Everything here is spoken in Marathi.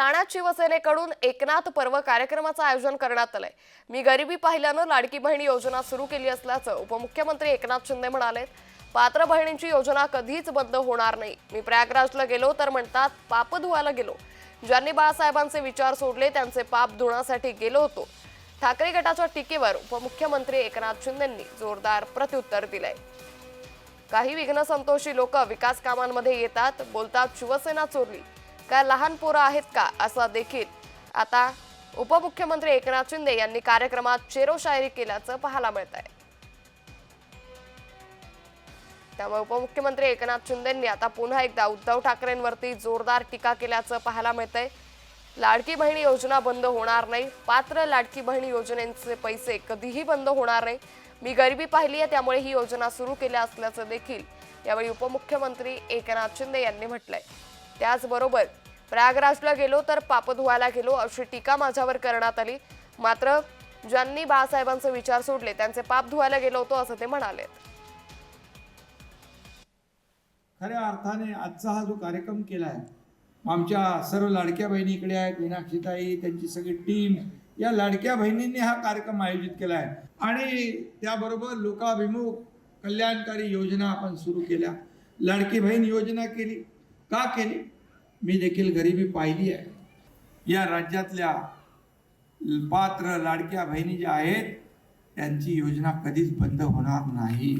ठाण्यात शिवसेनेकडून एकनाथ पर्व कार्यक्रमाचं आयोजन करण्यात आलंय. मी गरिबी पाहिल्यानं लाडकी बहिणी योजना सुरू केली असल्याचं उपमुख्यमंत्री एकनाथ शिंदे म्हणाले. पात्र बहिणींची योजना कधीच बंद होणार नाही. मी प्रयागराजला गेलो तर म्हणतात पाप धुवायला गेलो. ज्यांनी बाळासाहेबांचे विचार सोडले त्यांचे पाप धुण्यासाठी गेलो होतो. ठाकरे गटाच्या टीकेवर उपमुख्यमंत्री एकनाथ शिंदेंनी जोरदार प्रत्युत्तर दिलंय. काही विघ्न संतोषी लोक विकास कामांमध्ये येतात बोलतात शिवसेना चोरली. काय लहान पोरं आहेत का? असा देखील आता उपमुख्यमंत्री एकनाथ शिंदे यांनी कार्यक्रमात चेरो शायरी केल्याचं पाहायला मिळत आहे. त्यामुळे उपमुख्यमंत्री एकनाथ शिंदेंनी आता पुन्हा एकदा उद्धव ठाकरेंवरती जोरदार टीका केल्याचं पाहायला मिळतंय लाडकी बहिणी योजना बंद होणार नाही. पात्र लाडकी बहिणी योजनेचे पैसे कधीही बंद होणार नाही. मी गरिबी पाहिली आहे त्यामुळे ही योजना सुरू केल्या असल्याचं देखील यावेळी उपमुख्यमंत्री एकनाथ शिंदे यांनी म्हटलंय. त्याचबरोबर प्रयागराजला गेलो तर पाप धुवायला गेलो अशी टीका माझ्यावर करण्यात आली. मात्र ज्यांनी बाळासाहेबांचे विचार सोडले त्यांचे पाप धुवायला गेलो होतो असं ते म्हणाले. खऱ्या अर्थाने आजचा हा जो कार्यक्रम केला आहे आमच्या सर्व लाडक्या बहिणी इकडे आहेत मीनाक्षीताई त्यांची सगळी टीम या लाडक्या बहिणींनी हा कार्यक्रम आयोजित केला आहे आणि त्याबरोबर लोकाभिमुख कल्याणकारी योजना आपण सुरू केल्या. लाडकी बहीण योजना केली. का केली? मी देखील गरिबी पाहिली आहे. या राज्यातल्या पात्र लाडक्या बहिणी ज्या आहेत त्यांची योजना कधीच बंद होणार नाही.